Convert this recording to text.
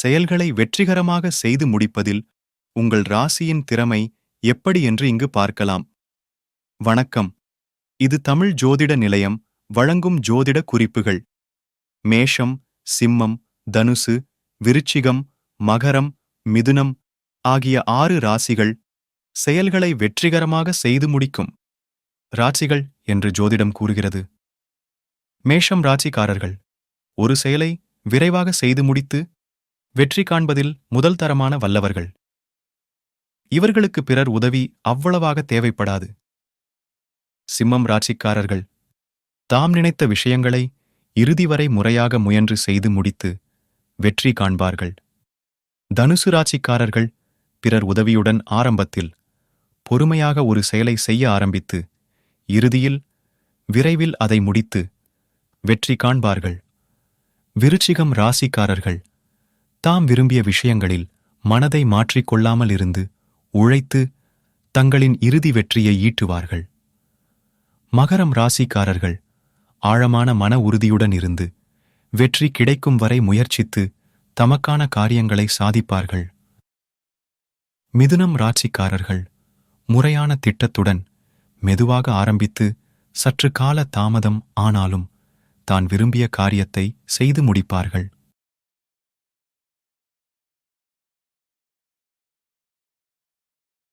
செயல்களை வெற்றிகரமாக செய்து முடிப்பதில் உங்கள் ராசியின் திறமை எப்படி என்று இங்கு பார்க்கலாம். வணக்கம். இது தமிழ் ஜோதிட நிலையம் வழங்கும் ஜோதிட குறிப்புகள். மேஷம் சிம்மம் தனுசு விருச்சிகம் மகரம் மிதுனம் ஆகிய ஆறு ராசிகள் செயல்களை வெற்றிகரமாக செய்து முடிக்கும். ராசிகள் என்று ஜோதிடம் கூறுகிறது. மேஷம் ராசிக்காரர்கள். ஒரு செயலை விரைவாக செய்து முடித்து வெற்றி காண்பதில் முதல் தரமான வல்லவர்கள். இவர்களுக்கு பிறர் உதவி அவ்வளவாக தேவைப்படாது. சிம்மம் ராசிக்காரர்கள் தாம் நினைத்த விஷயங்களை இறுதி வரை முறையாக முயன்று செய்து முடித்து வெற்றி காண்பார்கள். தனுசு ராசிக்காரர்கள் பிறர் உதவியுடன் ஆரம்பத்தில் பொறுமையாக ஒரு செயலை செய்ய ஆரம்பித்து இறுதியில் விரைவில் அதை முடித்து வெற்றி காண்பார்கள். விருச்சிகம் ராசிக்காரர்கள் தாம் விரும்பிய விஷயங்களில் மனதை மாற்றிக்கொள்ளாமல் இருந்து உழைத்து தங்களின் இறுதி வெற்றியை ஈட்டுவார்கள். மகரம் ராசிக்காரர்கள் ஆழமான மன உறுதியுடன் இருந்து வெற்றி கிடைக்கும் வரை முயற்சித்து தமக்கான காரியங்களை சாதிப்பார்கள். மிதுனம் ராசிக்காரர்கள் முறையான திட்டத்துடன் மெதுவாக ஆரம்பித்து சற்று கால தாமதம் ஆனாலும் தான் விரும்பிய காரியத்தை செய்து முடிப்பார்கள்.